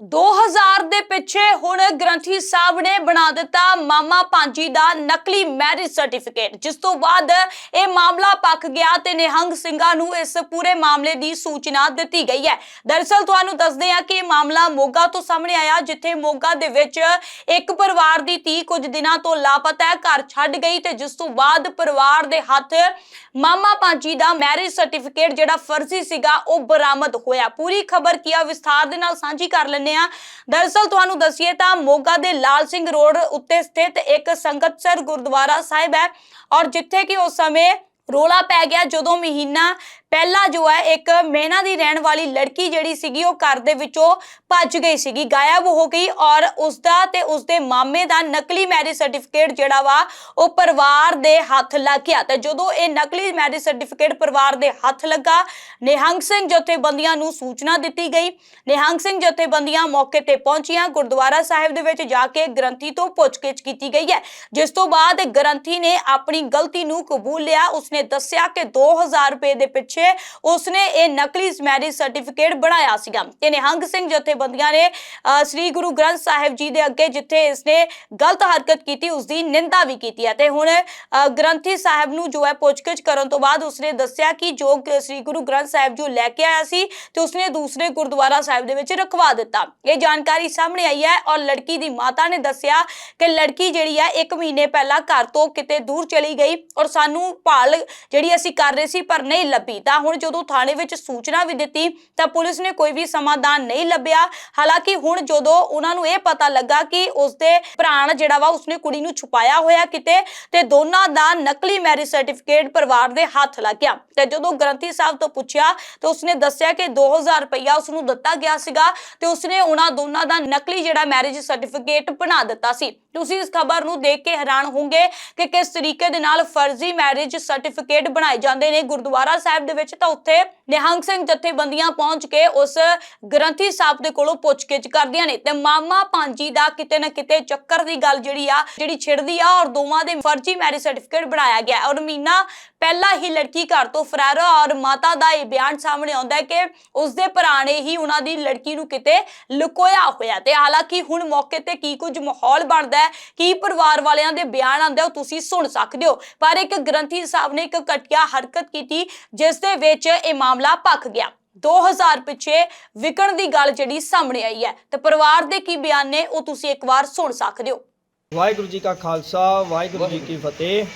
2000 ਦੇ ਪਿੱਛੇ ਹੁਣ ਗ੍ਰੰਥੀ ਸਾਹਿਬ ਨੇ ਬਣਾ ਦਿੱਤਾ ਮਾਮਾ ਭਾਂਜੀ ਦਾ ਨਕਲੀ ਮੈਰਿਜ ਸਰਟੀਫਿਕੇਟ, ਜਿਸ ਤੋਂ ਬਾਅਦ ਇਹ ਮਾਮਲਾ ਪੱਕ ਗਿਆ ਤੇ ਨਿਹੰਗ ਸਿੰਘਾਂ ਨੂੰ ਇਸ ਪੂਰੇ ਮਾਮਲੇ ਦੀ ਸੂਚਨਾ ਦਿੱਤੀ ਗਈ ਹੈ। ਦਰਅਸਲ ਤੁਹਾਨੂੰ ਦੱਸਦੇ ਹਾਂ ਕਿ ਇਹ ਮਾਮਲਾ ਮੋਗਾ ਤੋਂ ਸਾਹਮਣੇ ਆਇਆ, ਜਿੱਥੇ ਮੋਗਾ ਦੇ ਵਿੱਚ ਇੱਕ ਪਰਿਵਾਰ ਦੀ ਧੀ ਕੁਝ ਦਿਨਾਂ ਤੋਂ ਲਾਪਤਾ ਹੈ, ਘਰ ਛੱਡ ਗਈ ਤੇ ਜਿਸ ਤੋਂ ਬਾਅਦ ਪਰਿਵਾਰ ਦੇ ਹੱਥ ਮਾਮਾ ਭਾਂਜੀ ਦਾ ਮੈਰਿਜ ਸਰਟੀਫਿਕੇਟ ਜਿਹੜਾ ਫਰਜ਼ੀ ਸੀਗਾ, ਉਹ ਬਰਾਮਦ ਹੋਇਆ। ਪੂਰੀ ਖਬਰ ਕੀ ਆ, ਵਿਸਥਾਰ ਦੇ ਨਾਲ ਸਾਂਝੀ ਕਰ ਲੈਂਦੇ ਆ ਦਰਅਸਲ ਤੁਹਾਨੂੰ ਦੱਸੀਏ ਤਾਂ ਮੋਗਾ ਦੇ ਲਾਲ ਸਿੰਘ ਰੋਡ ਉੱਤੇ ਸਥਿਤ ਇੱਕ ਸੰਗਤਸਰ ਗੁਰਦੁਆਰਾ ਸਾਹਿਬ ਹੈ। ਔਰ ਜਿੱਥੇ ਕਿ ਉਸ ਸਮੇਂ ਰੋਲਾ ਪੈ ਗਿਆ, ਜਦੋਂ ਮਹੀਨਾ ਪਹਿਲਾਂ ਜੋ ਹੈ, ਇੱਕ ਮਹਿਨਾ ਦੀ ਰਹਿਣ ਵਾਲੀ ਲੜਕੀ ਜਿਹੜੀ ਸੀਗੀ, ਉਹ ਘਰ ਦੇ ਵਿੱਚੋਂ ਭੱਜ ਗਈ ਸੀਗੀ, ਗਾਇਬ ਹੋ ਗਈ ਔਰ ਉਸ ਦਾ ਤੇ ਉਸ ਦੇ ਮਾਮੇ ਦਾ ਨਕਲੀ ਮੈਰਿਜ ਸਰਟੀਫਿਕੇਟ ਜਿਹੜਾ ਵਾ, ਉਹ ਪਰਿਵਾਰ ਦੇ ਹੱਥ ਲੱਗ ਗਿਆ ਤੇ ਜਦੋਂ ਇਹ ਨਕਲੀ ਮੈਰਿਜ ਸਰਟੀਫਿਕੇਟ ਪਰਿਵਾਰ ਦੇ ਹੱਥ ਲੱਗਾ, ਨਿਹੰਗ ਸਿੰਘ ਜਥੇਬੰਦੀਆਂ ਨੂੰ ਸੂਚਨਾ ਦਿੱਤੀ ਗਈ। ਨਿਹੰਗ ਸਿੰਘ ਜਥੇਬੰਦੀਆਂ ਮੌਕੇ ਤੇ ਪਹੁੰਚੀਆਂ, ਗੁਰਦੁਆਰਾ ਸਾਹਿਬ ਦੇ ਵਿੱਚ ਜਾ ਕੇ ਗ੍ਰੰਥੀ ਤੋਂ ਪੁੱਛਗਿੱਛ ਕੀਤੀ ਗਈ ਹੈ। ਜਿਸ ਤੋਂ ਬਾਅਦ ਗ੍ਰੰਥੀ ਨੇ ਆਪਣੀ ਗਲਤੀ ਨੂੰ ਕਬੂਲ ਲਿਆ, ਉਸਨੇ ਦੱਸਿਆ ਕਿ 2000 ਰੁਪਏ ਦੇ ਪਿੱਛੇ ਉਸਨੇ ਇਹ ਨਕਲੀ ਮੈਰਿਜ ਸਰਟੀਫਿਕੇਟ ਬਣਾਇਆ ਸੀਗਾ। ਤੇ ਨਿਹੰਗ ਸਿੰਘ ਜਥੇਬੰਦੀਆਂ ਨੇ ਸ੍ਰੀ ਗੁਰੂ ਗ੍ਰੰਥ ਸਾਹਿਬ ਜੀ ਦੇ ਅੱਗੇ ਜਿੱਥੇ ਇਸਨੇ ਗਲਤ ਹਰਕਤ ਕੀਤੀ ਉਸ ਦੀ ਨਿੰਦਾ ਵੀ ਕੀਤੀ ਹੈ। ਤੇ ਹੁਣ ਗ੍ਰੰਥੀ ਸਾਹਿਬ ਨੂੰ ਜੋ ਹੈ ਪੁੱਛਗਿੱਛ ਕਰਨ ਤੋਂ ਬਾਅਦ ਉਸਨੇ ਦੱਸਿਆ ਕਿ ਜੋ ਸ੍ਰੀ ਗੁਰੂ ਗ੍ਰੰਥ ਸਾਹਿਬ ਜੋ ਲੈ ਕੇ ਆਇਆ ਸੀ, ਤੇ ਉਸਨੇ ਦੂਸਰੇ ਗੁਰਦੁਆਰਾ ਸਾਹਿਬ ਦੇ ਵਿੱਚ ਰਖਵਾ ਦਿੱਤਾ। ਇਹ ਜਾਣਕਾਰੀ ਸਾਹਮਣੇ ਆਈ ਹੈ ਔਰ ਲੜਕੀ ਦੀ ਮਾਤਾ ਨੇ ਦੱਸਿਆ ਕਿ ਲੜਕੀ ਜਿਹੜੀ ਹੈ 1 ਮਹੀਨੇ ਪਹਿਲਾਂ ਘਰ ਤੋਂ ਕਿਤੇ ਦੂਰ ਚਲੀ ਗਈ ਔਰ ਸਾਨੂੰ ਭਾਲ ਜਿਹੜੀ ਅਸੀਂ ਕਰ ਰਹੇ ਸੀ ਪਰ ਨਹੀਂ ਲੱਭੀ। ਤਾਂ ਹੁਣ ਜਦੋਂ ਥਾਣੇ ਵਿੱਚ ਸੂਚਨਾ ਵੀ ਦਿੱਤੀ ਤਾਂ ਪੁਲਿਸ ਨੇ ਕੋਈ ਵੀ ਸਮਾਧਾਨ ਨਹੀਂ ਲੱਭਿਆ। ਹਾਲਾਂਕਿ ਹੁਣ ਜਦੋਂ ਉਹਨਾਂ ਨੂੰ ਇਹ ਪਤਾ ਲੱਗਾ ਕਿ ਉਸਦੇ ਭਰਾ ਜਿਹੜਾ ਵਾ ਉਸਨੇ ਕੁੜੀ ਨੂੰ ਛੁਪਾਇਆ ਹੋਇਆ ਕਿਤੇ, ਤੇ ਦੋਨਾਂ ਦਾ ਨਕਲੀ ਮੈਰਿਜ ਸਰਟੀਫਿਕੇਟ ਪਰਿਵਾਰ ਦੇ ਹੱਥ ਲੱਗ ਗਿਆ। ਤੇ ਜਦੋਂ ਗ੍ਰੰਥੀ ਸਾਹਿਬ ਤੋਂ ਪੁੱਛਿਆ ਤਾਂ ਉਸਨੇ ਦੱਸਿਆ ਕਿ 2000 ਰੁਪਇਆ ਉਸਨੂੰ ਦਿੱਤਾ ਗਿਆ ਸੀਗਾ ਤੇ ਉਸਨੇ ਉਹਨਾਂ ਦੋਨਾਂ ਦਾ ਨਕਲੀ ਜਿਹੜਾ ਮੈਰਿਜ ਸਰਟੀਫਿਕੇਟ ਬਣਾ ਦਿੱਤਾ ਸੀ। ਤੁਸੀਂ ਇਸ ਖਬਰ ਨੂੰ ਦੇਖ ਕੇ ਹੈਰਾਨ ਹੋਵੋਗੇ ਕਿ ਕਿਸ ਤਰੀਕੇ ਦੇ ਨਾਲ ਫਰਜ਼ੀ ਮੈਰਿਜ ਸਰਟੀਫਿਕੇਟ ਬਣਾਏ ਜਾਂਦੇ ਨੇ। ਗੁਰਦੁਆਰਾ ਸਾਹਿਬ ਦੇ ਵਿੱਚ ਤਾਂ ਉੱਥੇ ਨਿਹੰਗ ਸਿੰਘ ਜਥੇਬੰਦੀਆਂ ਪਹੁੰਚ ਕੇ ਉਸ ਗ੍ਰੰਥੀ ਸਾਹਿਬ ਦੇ ਕੋਲੋਂ ਪੁੱਛਗਿੱਛ ਕਰਦੀਆਂ ਨੇ। ਤੇ ਮਾਮਾ ਭਾਂਜੀ ਦਾ ਕਿਤੇ ਨਾ ਕਿਤੇ ਚੱਕਰ ਦੀ ਗੱਲ ਜਿਹੜੀ ਆ, ਜਿਹੜੀ ਛਿੜਦੀ ਆ ਔਰ ਦੋਵਾਂ ਦੇ ਫਰਜ਼ੀ ਮੈਰਿਜ ਸਰਟੀਫਿਕੇਟ ਬਣਾਇਆ ਗਿਆ ਔਰ ਮੀਨਾ ਪਹਿਲਾਂ ਹੀ ਲੜਕੀ ਘਰ ਤੋਂ ਫਰਾਰ ਆ ਔਰ ਮਾਤਾ ਦਾ ਇਹ ਬਿਆਨ ਸਾਹਮਣੇ ਆਉਂਦਾ ਹੈ ਕਿ ਉਸਦੇ ਭਰਾ ਨੇ ਹੀ ਉਹਨਾਂ ਦੀ ਲੜਕੀ ਨੂੰ ਕਿਤੇ ਲੁਕੋਇਆ ਹੋਇਆ ਤੇ ਹਾਲਾਂਕਿ ਹੁਣ ਮੌਕੇ ਤੇ ਕੀ ਕੁਝ ਮਾਹੌਲ ਬਣਦਾ ਹੈ, ਕੀ ਪਰਿਵਾਰ ਵਾਲਿਆਂ ਦੇ ਬਿਆਨ ਆਉਂਦੇ ਹੋ ਤੁਸੀਂ ਸੁਣ ਸਕਦੇ ਹੋ। ਪਰ ਇੱਕ ਗ੍ਰੰਥੀ ਸਾਹਿਬ ਨੇ ਇੱਕ ਘਟੀਆ ਹਰਕਤ ਕੀਤੀ, ਜਿਸ ਦੇ ਵਿੱਚ ਇਹ ਮਾਮਲਾ ਭਖ ਗਿਆ। 2000 ਪਿੱਛੇ ਵਿਕਣ ਦੀ ਗੱਲ ਜਿਹੜੀ ਸਾਹਮਣੇ ਆਈ ਹੈ। ਤੇ ਪਰਿਵਾਰ ਦੇ ਕੀ ਬਿਆਨ ਨੇ, ਉਹ ਤੁਸੀਂ ਇੱਕ ਵਾਰ ਸੁਣ ਸਕਦੇ ਹੋ। ਵਾਹਿਗੁਰੂ ਜੀ ਕਾ ਖਾਲਸਾ ਵਾਹਿਗੁਰੂ ਜੀ ਕੀ ਫਤਿਹ।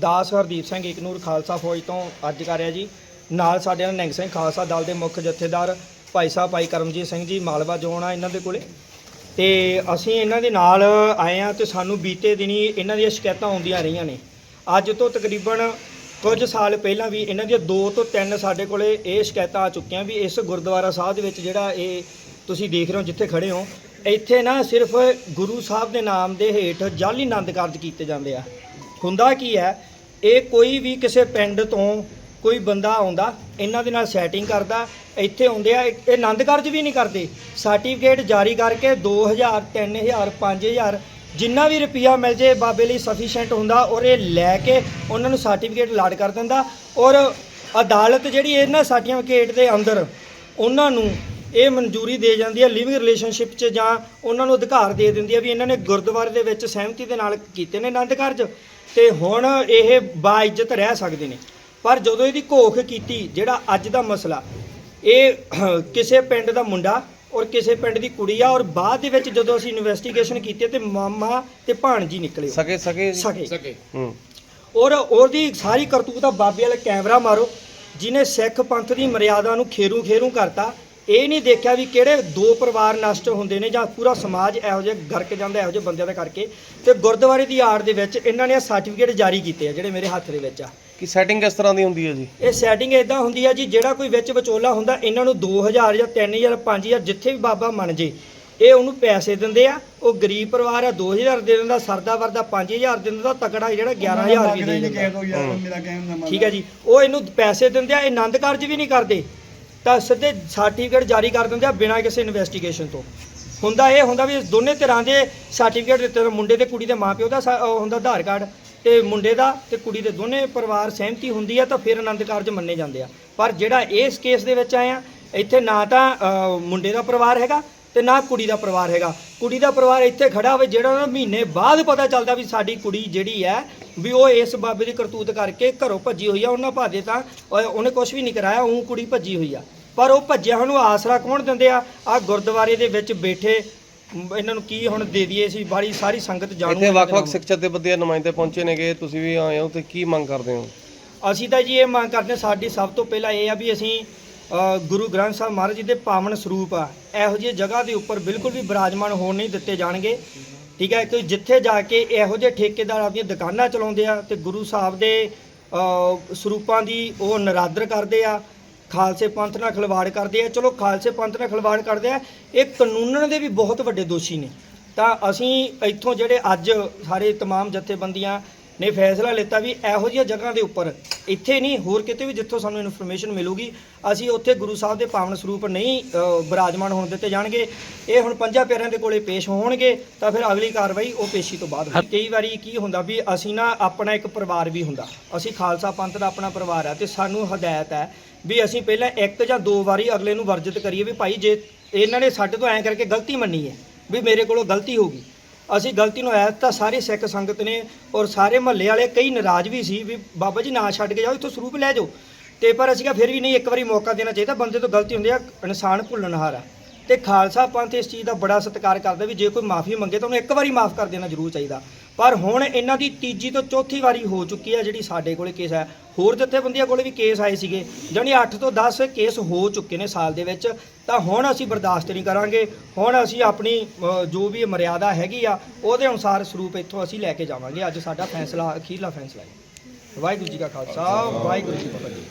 ਦਾਸ ਹਰਦੀਪ ਸਿੰਘ ਇਕਨੂਰ ਖਾਲਸਾ ਫੌਜ ਤੋਂ ਅੱਜ ਕਰ ਰਿਹਾ ਜੀ। ਨਾਲ ਸਾਡੇ ਨਾਲ ਨਿਹੰਗ ਸਿੰਘ ਖਾਲਸਾ ਦਲ ਦੇ ਮੁੱਖ ਜਥੇਦਾਰ ਭਾਈ ਸਾਹਿਬ ਭਾਈ ਕਰਮਜੀਤ ਸਿੰਘ ਜੀ ਮਾਲਵਾ ਜੋਨ ਆ ਇਹਨਾਂ ਦੇ ਕੋਲੇ। ਤੇ ਅਸੀਂ ਇਹਨਾਂ ਦੇ ਨਾਲ ਆਏ ਆ ਤੇ ਸਾਨੂੰ ਬੀਤੇ ਦਿਨੀ ਇਹਨਾਂ ਦੀਆਂ ਸ਼ਿਕਾਇਤਾਂ ਆਉਂਦੀਆਂ ਰਹੀਆਂ ਨੇ। ਅੱਜ ਤੋਂ ਤਕਰੀਬਨ ਕੁਝ ਸਾਲ ਪਹਿਲਾਂ ਵੀ ਇਹਨਾਂ ਦੀਆਂ ਦੋ ਤੋਂ ਤਿੰਨ ਸਾਡੇ ਕੋਲੇ ਇਹ ਸ਼ਿਕਾਇਤਾਂ ਆ ਚੁੱਕੀਆਂ ਵੀ ਇਸ ਗੁਰਦੁਆਰਾ ਸਾਹਿਬ ਦੇ ਵਿੱਚ ਜਿਹੜਾ ਇਹ ਤੁਸੀਂ ਦੇਖ ਰਹੇ ਹੋ ਜਿੱਥੇ ਖੜੇ ਹੋ ਇੱਥੇ ਨਾ ਸਿਰਫ ਗੁਰੂ ਸਾਹਿਬ ਦੇ ਨਾਮ ਦੇ ਹੇਠ ਜਾਲੀ ਆਨੰਦ ਕਾਰਜ ਕੀਤੇ ਜਾਂਦੇ ਆ। ਹੁੰਦਾ ਕੀ ਹੈ, ਇਹ ਕੋਈ ਵੀ ਕਿਸੇ ਪਿੰਡ ਤੋਂ ਕੋਈ ਬੰਦਾ ਆਉਂਦਾ, ਇਹਨਾਂ ਦੇ ਨਾਲ ਸੈਟਿੰਗ ਕਰਦਾ, ਇੱਥੇ ਆਉਂਦੇ ਆ, ਇਹ ਆਨੰਦ ਕਾਰਜ ਵੀ ਨਹੀਂ ਕਰਦੇ। ਸਰਟੀਫਿਕੇਟ ਜਾਰੀ ਕਰਕੇ 2000 3000 5000 ਜਿੰਨਾ ਵੀ ਰੁਪਿਆ ਮਿਲ ਜੇ, ਬਾਬੇ ਲਈ ਸਫੀਸ਼ੀਐਂਟ ਹੁੰਦਾ, ਔਰ ਇਹ ਲੈ ਕੇ ਉਹਨਾਂ ਨੂੰ ਸਰਟੀਫਿਕੇਟ ਲਾਟ ਕਰ ਦਿੰਦਾ। ਔਰ ਅਦਾਲਤ ਜਿਹੜੀ ਇਹਨਾਂ ਸਰਟੀਫਿਕੇਟ ਦੇ ਅੰਦਰ, ਉਹਨਾਂ ਨੂੰ ਇਹ ਮਨਜ਼ੂਰੀ ਦੇ ਜਾਂਦੀ ਹੈ ਲਿਵਿੰਗ ਰਿਲੇਸ਼ਨਸ਼ਿਪ 'ਚ ਜਾਂ ਉਹਨਾਂ ਨੂੰ ਅਧਿਕਾਰ ਦੇ ਦਿੰਦੀ ਹੈ ਵੀ ਇਹਨਾਂ ਨੇ ਗੁਰਦੁਆਰੇ ਦੇ ਵਿੱਚ ਸਹਿਮਤੀ ਦੇ ਨਾਲ ਕੀਤੇ ਨੇ ਆਨੰਦ ਕਾਰਜ। ਤੇ ਹੁਣ ਇਹ ਬਾਇਜ਼ਤ ਰਹਿ ਸਕਦੇ ਨੇ। ਪਰ ਜਦੋਂ ਇਹਦੀ ਘੋਖ ਕੀਤੀ ਜਿਹੜਾ ਅੱਜ ਦਾ ਮਸਲਾ ਇਹ ਕਿਸੇ ਪਿੰਡ ਦਾ ਮੁੰਡਾ ਔਰ ਕਿਸੇ ਪਿੰਡ ਦੀ ਕੁੜੀ ਆ ਔਰ ਬਾਅਦ ਦੇ ਵਿੱਚ ਜਦੋਂ ਅਸੀਂ ਇਨਵੈਸਟੀਗੇਸ਼ਨ ਕੀਤੀ ਤੇ ਮਾਮਾ ਤੇ ਭਾਣਜੀ ਨਿਕਲੇ। ਸਕੇ ਸਕੇ? ਸਕੇ। ਹੂੰ। ਔਰ ਉਹਦੀ ਸਾਰੀ ਕਰਤੂਤ ਆ ਬਾਬੇ ਵਾਲਾ ਕੈਮਰਾ ਮਾਰੋ ਜਿਨੇ ਸਿੱਖ ਪੰਥ ਦੀ ਮਰਿਆਦਾ ਨੂੰ ਖੇਰੂ ਖੇਰੂ ਕਰਤਾ ਇਹ ਨਹੀਂ ਦੇਖਿਆ ਵੀ ਕਿਹੜੇ ਦੋ ਪਰਿਵਾਰ ਨਸ਼ਟ ਹੁੰਦੇ ਨੇ ਜਾਂ ਪੂਰਾ ਸਮਾਜ ਇਹੋ ਜਿਹੇ ਗਰਕ ਜਾਂਦਾ ਇਹੋ ਜਿਹੇ ਬੰਦਿਆਂ ਦਾ ਕਰਕੇ। ਤੇ ਗੁਰਦੁਆਰੇ ਦੀ ਆੜ ਦੇ ਵਿੱਚ ਇਹਨਾਂ ਨੇ ਸਰਟੀਫਿਕੇਟ ਜਾਰੀ ਕੀਤੇ ਆ ਜਿਹੜੇ ਮੇਰੇ ਹੱਥ ਦੇ ਵਿੱਚ ਆ। ਕੀ ਸੈਟਿੰਗ ਕਿਸ ਤਰ੍ਹਾਂ ਦੀ ਹੁੰਦੀ ਹੈ ਜੀ? ਇਹ ਸੈਟਿੰਗ ਇਦਾਂ ਹੁੰਦੀ ਆ ਜੀ ਜਿਹੜਾ ਕੋਈ ਵਿੱਚ ਵਿਚੋਲਾ ਹੁੰਦਾ ਇਹਨਾਂ ਨੂੰ 2000 ਜਾਂ 3000 5000 ਜਿੱਥੇ ਵੀ ਬਾਬਾ ਮੰਨ ਜੇ ਇਹ ਉਹਨੂੰ ਪੈਸੇ ਦਿੰਦੇ ਆ। ਉਹ ਗਰੀਬ ਪਰਿਵਾਰ ਆ 2000 ਦੇ ਦਿੰਦਾ ਸਰਦਾ ਵਰਦਾ 5000 ਦੇ ਦਿੰਦਾ ਤਕੜਾ ਜਿਹੜਾ 11000 ਵੀ ਦੇ ਦਿੰਦਾ। ਠੀਕ ਹੈ ਜੀ ਉਹ ਇਹਨੂੰ ਪੈਸੇ ਦਿੰਦੇ ਆ ਇਹ ਆਨੰਦ ਕਾਰਜ ਵੀ ਨਹੀਂ ਕਰਦੇ। ਤਾਂ ਸਿੱਧੇ ਸਰਟੀਫਿਕੇਟ ਜਾਰੀ ਕਰ ਦਿੰਦੇ ਆ ਬਿਨਾਂ ਕਿਸੇ ਇਨਵੈਸਟੀਗੇਸ਼ਨ ਤੋਂ। ਹੁੰਦਾ ਇਹ ਹੁੰਦਾ ਵੀ ਦੋਨੇ ਤਰ੍ਹਾਂ ਦੇ ਸਰਟੀਫਿਕੇਟ ਦਿੱਤੇ ਮੁੰਡੇ ਤੇ ਕੁੜੀ ਦੇ ਮਾਪਿਓ ਦਾ ਸਾ- ਉਹ ਹੁੰਦਾ ਆਧਾਰ ਕਾਰਡ ਤੇ ਮੁੰਡੇ ਦਾ ਤੇ ਕੁੜੀ ਦੇ ਦੋਨੇ ਪਰਿਵਾਰ ਸਹਿਮਤੀ ਹੁੰਦੀ ਆ ਤਾਂ ਫਿਰ ਆਨੰਦ ਕਾਰਜ ਮੰਨੇ ਜਾਂਦੇ ਆ। ਪਰ ਜਿਹੜਾ ਇਸ ਕੇਸ ਦੇ ਵਿੱਚ ਆਏ ਆ ਇੱਥੇ ਨਾ ਤਾਂ ਅ, ਮੁੰਡੇ ਦਾ ਪਰਿਵਾਰ ਹੈਗਾ ਤੇ ਨਾ ਕੁੜੀ ਦਾ ਪਰਿਵਾਰ ਹੈਗਾ। ਕੁੜੀ ਦਾ ਪਰਿਵਾਰ ਇੱਥੇ ਖੜਾ ਹੋਵੇ ਜਿਹੜਾ ਉਹਨਾਂ ਨੂੰ ਮਹੀਨੇ ਬਾਅਦ ਪਤਾ ਚੱਲਦਾ ਵੀ ਸਾਡੀ ਕੁੜੀ ਜਿਹੜੀ ਹੈ ਵੀ ਉਹ ਇਸ ਬਾਬੇ ਦੀ ਕਰਤੂਤ ਕਰਕੇ ਘਰੋਂ ਭੱਜੀ ਹੋਈ ਆ ਉਹਨਾਂ ਭਾਦੇ ਤਾਂ ਉਹ- ਉਹਨੇ ਕੁਝ ਵੀ ਨਹੀਂ ਕਰਾਇਆ ਉਹ ਕੁੜੀ ਭੱਜੀ ਹੋਈ ਆ। ਪਰ ਉਹ ਭੱਜਿਆ ਨੂੰ ਆਸਰਾ ਕੌਣ ਦਿੰਦੇ ਆ? ਆ ਗੁਰਦੁਆਰੇ ਦੇ ਵਿੱਚ ਬੈਠੇ ਮ, ਇਹਨਾਂ ਨੂੰ ਕੀ ਹੁਣ ਦੇ ਦਈਏ ਸੀ ਬਾੜੀ ਸਾਰੀ ਸੰਗਤ ਜਾਣੂ ਇੱਥੇ ਦੇ ਵੱਖ-ਵੱਖ ਨਾਮ। ਸਿੱਖ ਜਥੇਬੰਦੀਆਂ ਨੁਮਾਇੰਦੇ ਪਹੁੰਚੇ ਨੇਗੇ ਤੁਸੀਂ ਵੀ ਆਏ ਹੋ ਤੇ ਕੀ ਮੰਗ ਕਰਦੇ ਹੋ? ਅਸੀਂ ਤਾਂ ਜੀ ਇਹ ਮੰਗ ਕਰਦੇ ਹਾਂ, ਸਾਡੀ ਸਭ ਤੋਂ ਪਹਿਲਾਂ ਇਹ ਆ ਵੀ ਅਸੀਂ ਅ, ਗੁਰੂ ਗ੍ਰੰਥ ਸਾਹਿਬ ਮਹਾਰਾਜ ਜੀ ਦੇ ਪਾਵਨ ਸਰੂਪ ਆ। ਇਹੋ ਜਿਹੀ ਜਗ੍ਹਾ ਦੇ ਉੱਪਰ ਬਿਲਕੁਲ ਵੀ ਬਿਰਾਜਮਾਨ ਹੋਣ ਨਹੀਂ ਦਿੱਤੇ ਜਾਣਗੇ। ਠੀਕ ਹੈ ਕਿ ਜਿੱਥੇ ਜਾ ਕੇ ਇਹੋ ਜਿਹੇ ਠੇਕੇਦਾਰ ਆਪਣੀਆਂ ਦੁਕਾਨਾਂ ਚਲਾਉਂਦੇ ਆ ਤੇ ਗੁਰੂ ਸਾਹਿਬ ਦੇ ਅ, ਸਰੂਪਾਂ ਦੀ ਉਹ ਨਰਾਦਰ ਕਰਦੇ ਆ ਖਾਲਸੇ ਪੰਥ ਨਾਲ ਖਿਲਵਾੜ ਕਰਦੇ ਆ ਚਲੋ ਖਾਲਸੇ ਪੰਥ ਨਾਲ ਖਿਲਵਾੜ ਕਰਦੇ ਆ ਇਹ ਕਾਨੂੰਨ ਦੇ ਵੀ ਬਹੁਤ ਵੱਡੇ ਦੋਸ਼ੀ ਨੇ ਤਾਂ ਅਸੀਂ ਇੱਥੋਂ ਜਿਹੜੇ ਅੱਜ ਸਾਰੇ तमाम ਜਥੇਬੰਦੀਆਂ ਨੇ ਫੈਸਲਾ ਲਿੱਤਾ ਵੀ ਇਹੋ ਜਿਹੀਆਂ ਜਗ੍ਹਾ ਦੇ ਉੱਪਰ ਇੱਥੇ ਨਹੀਂ ਹੋਰ ਕਿਤੇ ਵੀ ਜਿੱਥੋਂ ਸਾਨੂੰ ਇਨਫੋਰਮੇਸ਼ਨ ਮਿਲੂਗੀ ਅਸੀਂ ਉੱਥੇ ਗੁਰੂ ਸਾਹਿਬ ਦੇ ਪਾਵਨ ਸਰੂਪ ਨਹੀਂ ਅ, ਬਿਰਾਜਮਾਨ ਹੋਣ ਦਿੱਤੇ ਜਾਣਗੇ ਇਹ ਹੁਣ ਪੰਜਾਂ ਪਿਆਰਿਆਂ ਦੇ ਕੋਲੇ ਪੇਸ਼ ਹੋਣਗੇ ਤਾਂ ਫਿਰ ਅਗਲੀ ਕਾਰਵਾਈ ਉਹ ਪੇਸ਼ੀ ਤੋਂ ਬਾਅਦ ਹੋਊਗੀ। ਕਈ ਵਾਰੀ ਕੀ ਹੁੰਦਾ ਵੀ ਅਸੀਂ ਨਾ ਆਪਣਾ ਇੱਕ ਪਰਿਵਾਰ ਵੀ ਹੁੰਦਾ ਅਸੀਂ ਖਾਲਸਾ ਪੰਥ ਦਾ ਆਪਣਾ ਪਰਿਵਾਰ ਹੈ ਤੇ ਸਾਨੂੰ ਹਦਾਇਤ ਹੈ ਵੀ ਅਸੀਂ ਪਹਿਲਾਂ ਇੱਕ ਜਾਂ ਦੋ ਵਾਰੀ ਅਗਲੇ ਨੂੰ ਵਰਜਿਤ ਕਰੀਏ ਵੀ ਭਾਈ ਜੇ ਇਹਨਾਂ ਨੇ ਸਾਡੇ ਤੋਂ ਐਂ ਕਰਕੇ ਗਲਤੀ ਮੰਨੀ ਹੈ ਵੀ ਮੇਰੇ ਕੋਲੋਂ ਗਲਤੀ ਹੋ ਗਈ ਅਸੀਂ ਗਲਤੀ ਨੂੰ ਐਤ ਤਾਂ ਸਾਰੇ ਸਿੱਖ ਸੰਗਤ ਨੇ ਔਰ ਸਾਰੇ ਮਹੱਲੇ ਵਾਲੇ ਕਈ ਨਾਰਾਜ਼ ਵੀ ਸੀ ਵੀ ਬਾਬਾ ਜੀ ਨਾ ਛੱਡ ਕੇ ਜਾਓ, ਇੱਥੋਂ ਸਰੂਪ ਲੈ ਜਾਓ। ਤੇ ਪਰ ਅਸੀਂ ਕਿਹਾ ਫਿਰ ਵੀ ਨਹੀਂ, ਇੱਕ ਵਾਰੀ ਮੌਕਾ ਦੇਣਾ ਚਾਹੀਦਾ, ਬੰਦੇ ਤੋਂ ਗਲਤੀ ਹੁੰਦੀ ਆ, ਇਨਸਾਨ ਭੁੱਲਣਹਾਰ ਆ। ਤੇ ਖਾਲਸਾ ਪੰਥ ਇਸ ਚੀਜ਼ ਦਾ ਬੜਾ ਸਤਿਕਾਰ ਕਰਦਾ ਵੀ ਜੇ ਕੋਈ ਮਾਫੀ ਮੰਗੇ ਤਾਂ ਉਹਨੂੰ ਇੱਕ ਵਾਰੀ ਮਾਫ ਕਰ ਦੇਣਾ ਜ਼ਰੂਰ ਚਾਹੀਦਾ। ਪਰ ਹੁਣ ਇਹਨਾਂ ਦੀ ਤੀਜੀ ਤੋਂ ਚੌਥੀ ਵਾਰੀ ਹੋ ਚੁੱਕੀ ਹੈ ਜਿਹੜੀ ਸਾਡੇ ਕੋਲੇ ਕੇਸ ਹੈ। ਹੋਰ ਜਥੇਬੰਦੀਆਂ ਕੋਲੇ ਵੀ ਕੇਸ ਆਏ ਸੀਗੇ। ਜਾਣੀ 8 ਤੋਂ 10 ਕੇਸ ਹੋ ਚੁੱਕੇ ਨੇ ਸਾਲ ਦੇ ਵਿੱਚ। ਤਾਂ ਹੁਣ ਅਸੀਂ ਬਰਦਾਸ਼ਤ ਨਹੀਂ ਕਰਾਂਗੇ। ਹੁਣ ਅਸੀਂ ਆਪਣੀ ਜੋ ਵੀ ਮਰਿਆਦਾ ਹੈਗੀ ਆ, ਉਹਦੇ ਅਨੁਸਾਰ ਸਰੂਪ ਇੱਥੋਂ ਅਸੀਂ ਲੈ ਕੇ ਜਾਵਾਂਗੇ। ਅੱਜ ਸਾਡਾ ਫੈਸਲਾ, ਅਖੀਰਲਾ ਫੈਸਲਾ ਹੈ। ਵਾਹਿਗੁਰੂ ਜੀ ਕਾ ਖਾਲਸਾ, ਵਾਹਿਗੁਰੂ ਜੀ ਕੀ ਫਤਿਹ।